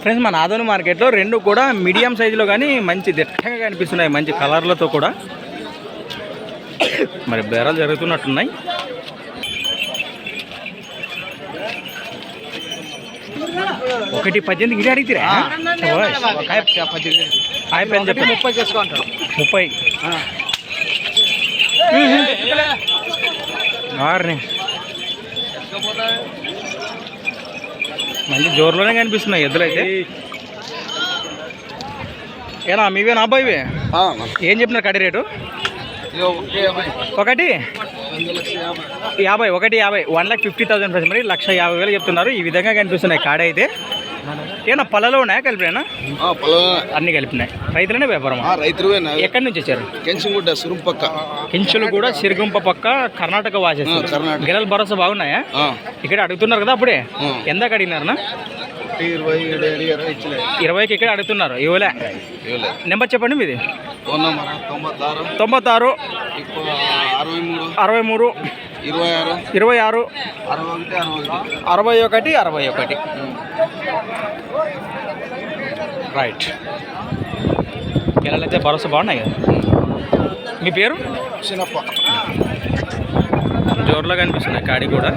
Friends మన ఆదోని మార్కెట్లో రెండు కూడా మీడియం సైజులో కానీ మంచి దిట్టంగా కనిపిస్తున్నాయి. మంచి కలర్లతో కూడా. మరి బేరాలు జరుగుతున్నట్టున్నాయి. ఒకటి పద్దెనిమిది గిడి అడిగితే చెప్పండి ముప్పై చేసుకుంటాడు ముప్పై. ఆరుని. మంచి జోరులోనే కనిపిస్తున్నాయి ఎద్దులైతే ఏనా మీవేనా అబ్బాయివే? ఏం చెప్పినారు కడి రేటు? ఒకటి? యాభై. ఒకటి యాభై. One lakh fifty thousand friends మరి లక్ష యాభై వేలు చెప్తున్నారు. ఈ విధంగా కనిపిస్తున్నాయి కాడ అయితే. ఏనా ఉన్నాయా కలిపినా అన్ని కలిపినాయి. రైతులనే వ్యాపారం రైతులువేనా ఎక్కడి నుంచి వచ్చారు? కెంచింగుడ్డ సురుం పక్క కించులు కూడా సిరుగుంప పక్క కర్ణాటక ఆ, కర్ణాటక. గిరల భరోసా బాగున్నాయా? ఇక్కడ అడుగుతున్నారు కదా అప్పుడే. ఎందాక అడిగినారనా? ఇరవైకి ఇక్కడ అడుగుతున్నారు. ఇవ్వలే. నెంబర్ చెప్పండి మీది. తొంభತ್ತಾరు ఇప్పుడు అరవై మూడు ఆరు. ఇరవై ఆరు. అరవై ఒకటి అరవై ఒకటి. రైట్ గిరలైతే భరోసా బాగున్నాయి కదా? మీ పేరు? చిన్నప్ప. జోరులో కనిపిస్తున్నాయి కాడి కూడా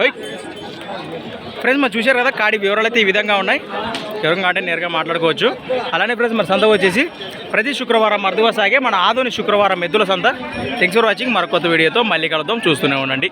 ఫ్రెండ్స్ మరి చూశారు కదా కాడి వివరాలు అయితే ఈ విధంగా ఉన్నాయి. వివరంగా అంటే నేరుగా మాట్లాడుకోవచ్చు. అలానే ఫ్రెండ్స్ మరి సంత వచ్చేసి ప్రతి శుక్రవారం మరుదుగా సాగే మన ఆధునిక శుక్రవారం ఎద్దుల సంత. థ్యాంక్స్ ఫర్ వాచింగ్ మరొక కొత్త వీడియోతో మళ్ళీ కలుద్దాం. చూస్తూనే ఉండండి.